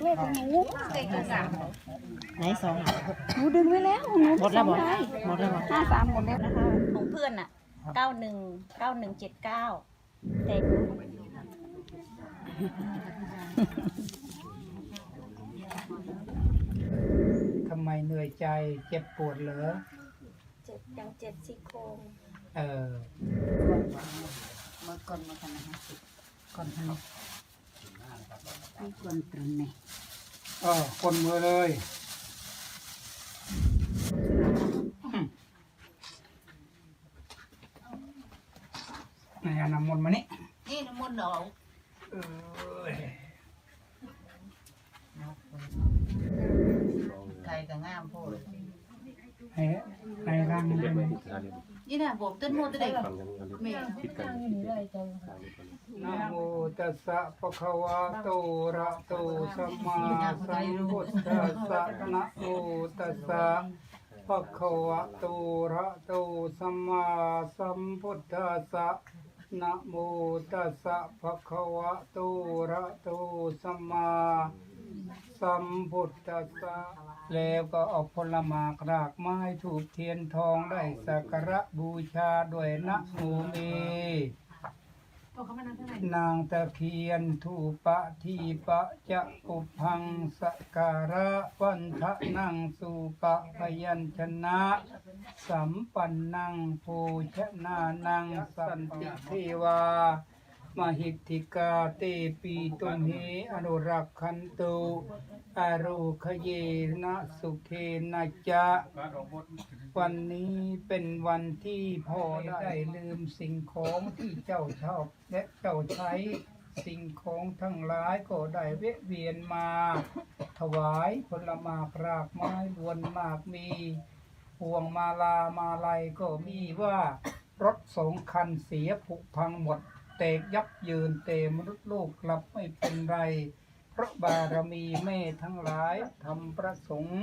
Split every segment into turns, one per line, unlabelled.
ด้วยของหนู
ไหนสอง
หนูดึงไว้แล้วของหนู
หมดแล้ว
ส
บ
อ
องก
ได้
หมดแล้วบอก
ห้าสามหมดแล้วนะคะ
ของเพื่อนอะเก้าหนึ่งเก้าหนึ่งเจ็ดเก้าแต่
ทำไมเหนื่อยใจเจ็บปวดเหรอ
เจ็บยังเจ็บซี่โครง
เออ
เมื่อก่อนมากันนะคะก่อนทำไมไม่ก่อนตรงไหน
เออคนมือเลยอืมไหนเอาน้ำมนต์มานี่
นี่น้ำมันต์เหรอ
เออ
ไก่กับงามโพด
ให้ในร่างเป็น
นี่นะผมต้นโมต้นใดกับแม่
นะโมตัสสะภะคะวะโตอะระโตสัมมาสัมพุทธัสสะนะโมตัสสะภะคะวะโตอะระโตสัมมาสัมพุทธัสสะนะโมตัสสะภะคะวะโตอะระโตสัมมาสัมพุทธัสสะ แล้วก็เอาผลหมากรากไม้ถูกเทียนทองได้สักการะบูชาด้วยนะโมเม นางตะเคียนทูปะทีปะจะปุพังสการะวันทะนังสุปะพยัญชนะ สัมปันนังโภชนานังสันติเทวา มหิทธิกาเตปีตุมเหอนุรักขันตุอโรุขเยนะสุเคนะจะวันนี้เป็นวันที่พ่อได้ลืมสิ่งของที่เจ้าชอบและเจ้าใช้สิ่งของทั้งหลายก็ได้เวะเวียนมา ถวายผลมากรากไม้บวนมากมีพวงมาลามาลัยก็มีว่ารถสองคันเสียผุพังหมด แตกยับยินเตมนุษย์โลกกลับไม่เป็นไร พระบารมีแม่ทั้งหลายทำประสงค์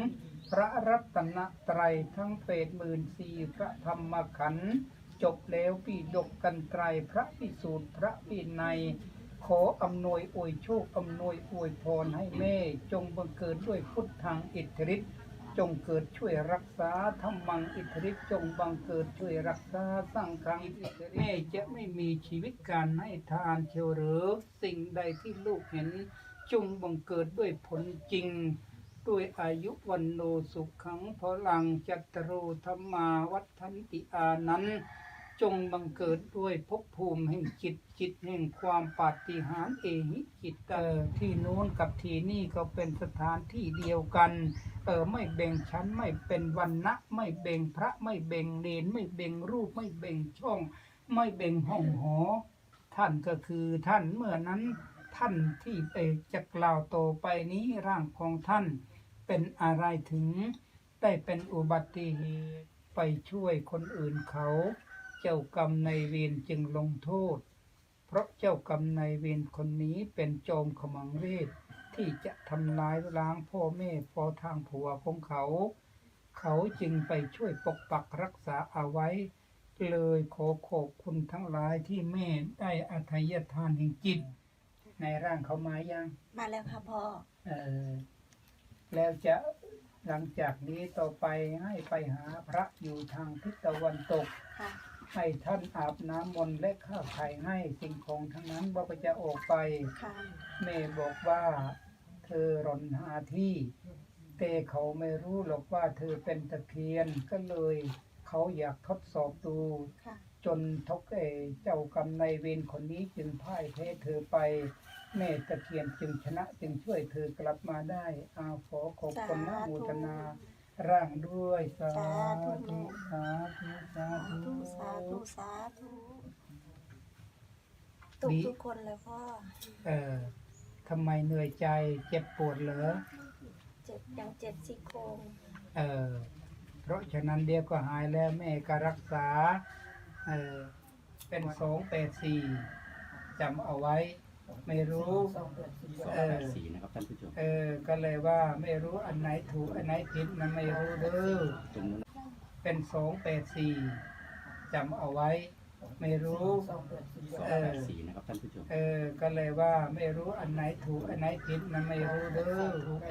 พระรัตนตรัยทั้งเปดหมื่นสี่พระธรรมขันธ์จบแล้วปีดกกันไตรพระพิสูจน์พระวินัยขออำนวยอวยโชคอำนวยอวยพรให้แม่ จงบังเกิดด้วยพุทธังอิทธิฤทธิ์ จงเกิดช่วยรักษาธรรมังอิทธิฤทธิ์จงบังเกิดช่วยรักษาสร้างครังอิทธิฤทธิ์แม่จะไม่มีชีวิตการให้ทานเชียวหรือสิ่งใดที่ลูกเห็น จงบังเกิดด้วยผลจริง ด้วยอายุวันโนสุขังพลังจัตโรธรรมาวัฒนติอานั้น จงบังเกิดด้วยภพภูมิแห่งจิตจิตแห่งความปาฏิหาริย์เอหิจิตเออที่โน้นกับที่นี่ก็เป็นสถานที่เดียวกันเออไม่แบ่งชั้นไม่เป็นวันนะไม่แบ่งพระไม่แบ่งเนนไม่แบ่งรูปไม่แบ่งช่อง ไม่แบ่งห้องหอ ท่านก็คือท่านเมื่อนั้นท่านที่เอจะกล่าวโตไปนี้ร่างของท่าน เป็นอะไรถึงได้เป็นอุบัติเหตุไปช่วยคนอื่นเขา จ้ากรรมในายเวรจึงลงโทษ เพราะเจ้ากรรมในายเวรคนนี้เป็นโจมขมังเวทที่จะทำลายล้างพ่อแม่พอทางผัวของเขา เขาจึงไปช่วยปกปักรักษาเอาไว้ เลยขอขอบคุณทั้งหลายที่แม่ได้อภัยทานแห่งจิต ในร่างเขามายัง
มาแล้วค่ะพ่อ
เออแล้วจะหลังจากนี้ต่อไปให้ไปหาพระอยู่ทางทิศตะวันตก
ค่ะ
ให้ท่านอาบน้ำมนต์และข้าวไข่ให้สิ่งของทั้งนั้นว่าก็จะออกไป
ค่ะ
แม่บอกว่า เธอรอนหาที่ แต่เขาไม่รู้หรอกว่าเธอเป็นตะเคียนก็เลย เขาอยากทดสอบดู
ค่ะ
จนทกเออเจ้ากรรมนายเวรคนนี้จึงพ่ายแพ้เธอไป แม่ตะเคียนจึงชนะจึงช่วยเธอกลับมาได้อาขอขอบคุณนะโมทนา ร่างด้วยสาธุสาธุสาธุ
สาธุสาธุตุกทุกคนเลยพ่อ
เออทำไมเหนื่อยใจเจ็บปวดเหรอ
เจ็บยังเจ็บซี่โครง
เออ เพราะฉะนั้นเดียวก็หายแล้วแม่ก็รักษา เออ เป็นสองแปดสี่จำเอาไว้ ไม่รู้เออ
สีนะครับท่านผู้ชม
เออก็เลยว่าไม่รู้อันไหนถูกอันไหนผิดนะไม่รู้เด้อ
ตรงนู้น
เป็นสองแปดสี่จำเอาไว้ไม่รู้เออ
สี่นะครับท่านผู้ชม
เออก็เลยว่าไม่รู้อันไหนถูกอันไหนผิดนะไม่รู้เด้อ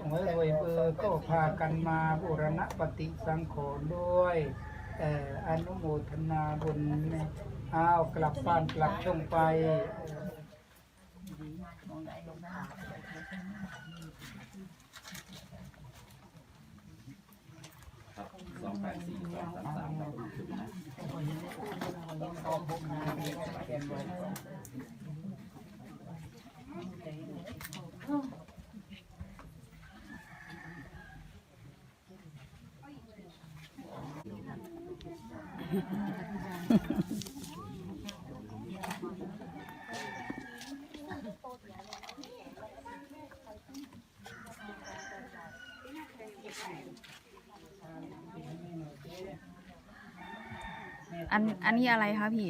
หวยรวยเบอร์ก็พากันมาบูรณปฏิสังขรณ์ด้วยเอออนุโมทนาบุญเนี่ยอ้าวกลับบ้านกลับช่องไปเออ
ครับสองแปดสี่สองสามสามครับท่านผู้ชมนะ
อันอันนี้อะไรคะพี่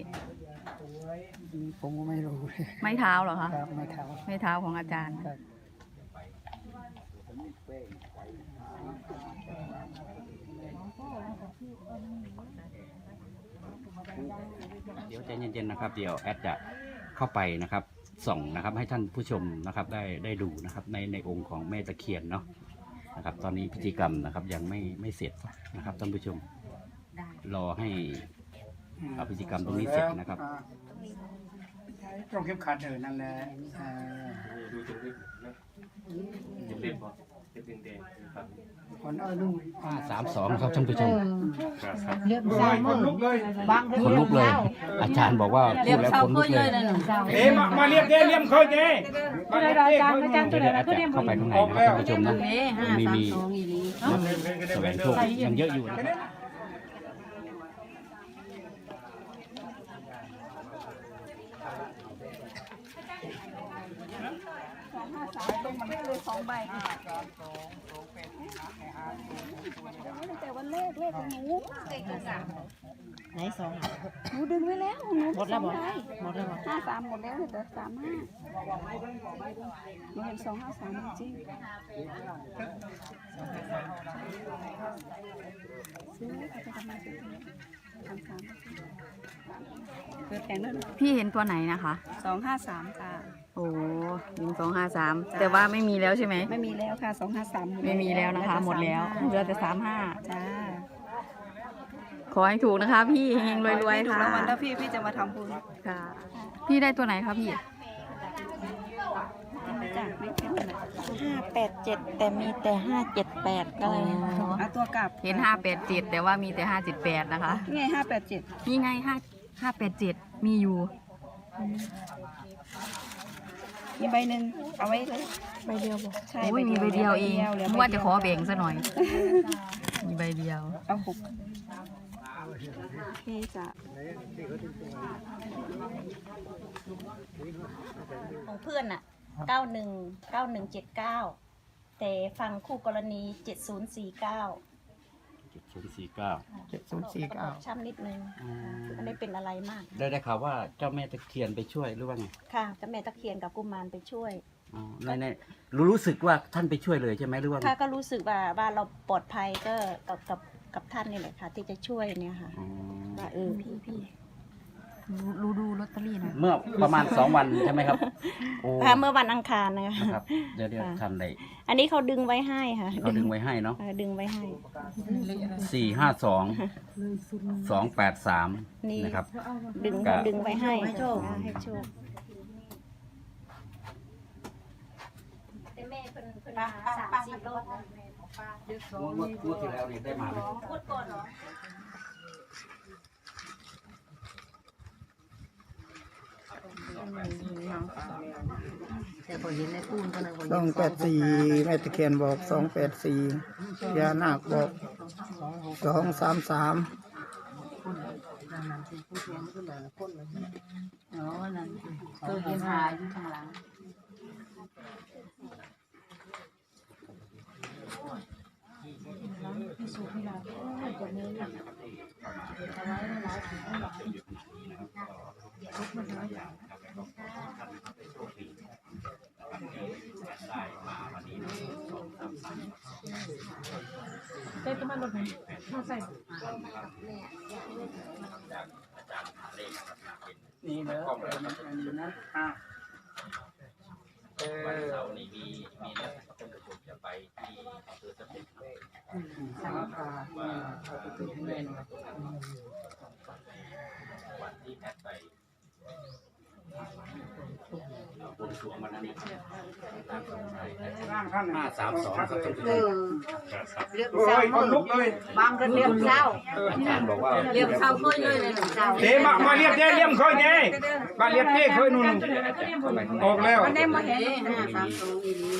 ผมก็ไม่รู้
ไม้เท้าเหรอคะ
ครับไม่เท่า
ไม้เท้าของอาจารย์
ครับ
เดี๋ยวใจเย็นๆนะครับ เดี๋ยวแอดจะเข้าไปนะครับส่องนะครับ ให้ท่านผู้ชมนะครับได้ได้ดูนะครับ ในในองค์ของแม่ตะเคียนเนาะนะครับ ตอนนี้พิธีกรรมนะครับยังไม่ไม่เสร็จนะครับท่านผู้ชม รอให้ เอาพิธีกรรมตรงนี้เสร็จนะครับ
อ่าตรงเข็มขัดเออนั่นแหละเออคนเออนุ่ง
ห้าสามสองครับท่านผู้ชม
เรียบ
โอ้
ร้อย
ยคนลุกเลย
บาง
คนลุกเลย อาจารย์บอกว่าพูดแล้วคนลุกเลย
เอ๊ะมามาเรียกเด้เรียมเขาเด้มาเรียกเด้เขา
เดี๋ยวเดี๋ยวแอดจะเข้าไปข้างในนะครับท่านผู้ชมนะมีมีแสวงโชคยังเยอะอยู่นะครับ
ห้าสามลงมาเลยสองใบห้า
สามสองสองเป็น
ห้า
ห้า
ตั้งแต่วันเลขเลขของหนู
ไหนสอง
หนูดึงไว้แล้วหนู
หมดแล้วบอกหมดแล้วบอก
ห้าสามหมดแล้วเหลือสามห้าหนูเห็นสองห้าสามจริงซื้อเขาจะทำมาซื้อสามสามเกิดแข่งนั่น
พี่เห็นตัวไหนนะคะ
สองห้าสามค่ะ
โอ้ยิงสองห้าสามแต่ว่าไม่มีแล้วใช่ไหม
ไม่มีแล้วค่ะสองห้าสาม
ไม่มีแล้วนะคะ หมดแล้วเหลือแต่สามห้า
จ้า
ขอให้ถูกนะคะ พี่เฮงๆรวยๆ
ถูก
ค่ะ
รางวัลแล้วพี่พี่จะมาทำบุญ
ค่ะ พี่ได้ตัวไหนคะพี่
มาจากไม่เก็บอะไร
ห้าแปดเจ็ดแต่มีแต่ห้าเจ็ดแปดก็เลย
เอาตัวกลับ
เห็นห้าแปดเจ็ดแต่ว่ามีแต่ห้าเจ็ดแปดนะคะ
นี่ไงห้าแปดเจ็ด
นี่ไงห้าห้าแปดเจ็ดมีอยู่
มีใบหนึ่งเอาไว้เลย
ใบเดียวบอก
ใช่
โอ้ยมีใบเดียวเอง
หลื
นึกว่าจะขอแบ่งซะหน่อย มีใบเดียว
เอาหกพี่จะ
ของเพื่อนอะเก้าหนึ่งเก้าหนึ่งเจ็ดเก้าแต่ฟังคู่กรณีเจ็ดศูนย์สี่เก้า
เจ็ดศูนย์สี่เก้า
เจ็ดศูนย์สี่เก้า
ช้ำนิดนึงอันนี้เป็นอะไรมาก
ได้ได้ข่าวว่าเจ้าแม่ตะเคียนไปช่วยหรือว่าไง
ค่ะเจ้าแม่ตะเคียนกับกุมารไปช่วย
อ๋อในในรู้รู้สึกว่าท่านไปช่วยเลยใช่ไหมหรือว่าไง
ค่ะก็รู้สึกว่าว่าเราปลอดภัยก็กับกับกับท่านนี่แหละค่ะ ที่จะช่วยเนี่ยค่ะ
อ๋อ
ว่าเออพี่พี่
รู้ดูลอตเตอรี่หน่อย
เมื่อประมาณสองวันใช่ไหมครับโอ้
ค่ะเมื่อวันอังคารนะคะ
นะครับ เดี๋ยวเดี๋ยว
ค่ะ
ทำได้
อันนี้เขาดึงไว้ให้ค่ะ
เขาดึงไว้ให้เนาะ
เออดึงไว้ให้
สี่ห้าสองสองแปดสาม
นี่
นะครับ
ดึง
ก็
ดึงไว้ให้ให้โชค ให้โชคแม่เป็นเป็นมาสามสี่รอบ
เมื่อเมื่อที่แล้วนี่ได้มาไหม
พูดก่อนเหรอ
แต่พอเห็นในตู้ก็นึกว่า
สองแปดสี่แม่ตะเคียนบอกสองแปดสี่ยานาคบอกสองสามสาม
อ๋อนั่นเคยเห็นหาอยู่ข้างหลัง
อตามเลขนะครับเป็น
นี่เนอะ เออมันอันนี้นะอะเอ
วัน
อ
เสาร์นี้มีมีนักท่านผู้ชมจะไปที่อำเภอสตึกครับ
สามตาเนี่ยเอาไปติดให้แม่หน่อย
วันที่แอดไปบวง สวงวันนั้นนี่ครับ
ร่างท่าน
ห้าสามสองครับท่านผู้ช
เอ
ม
อเรียก
โอ้
เศร้าย
คนลุกเลย
บางก็เรียกเศร้า
อาจารย์บอกว่า
เรียกเศร้าค่อยเลยเลยเศร้า
เดมามาเรียบเด้เลี่ยมค่อยเด้มาเรียบเด้ค่อยนู่นออกแล้ว
ได้มาเห็นห้าสามสองอีนี้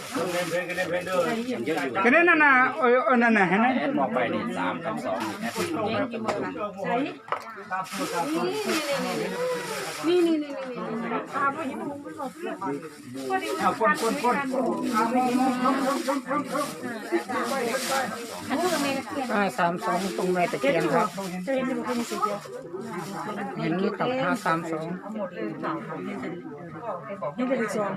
เยอะอยู่
ก็นั่นน่ะเออเออนั่นน่ะเห็นไหม
แอดมองไปนี่สามกับสองนี่แอด
เลี้ยงกี่โมงล่ะใช่นี่นี่นี่นี่นี่
อะคนคนคนห้าสามสองตรงแม่ตะเคียนครับเห็นนี่กับห้าสามสอง
ยังเป็นอีกสอง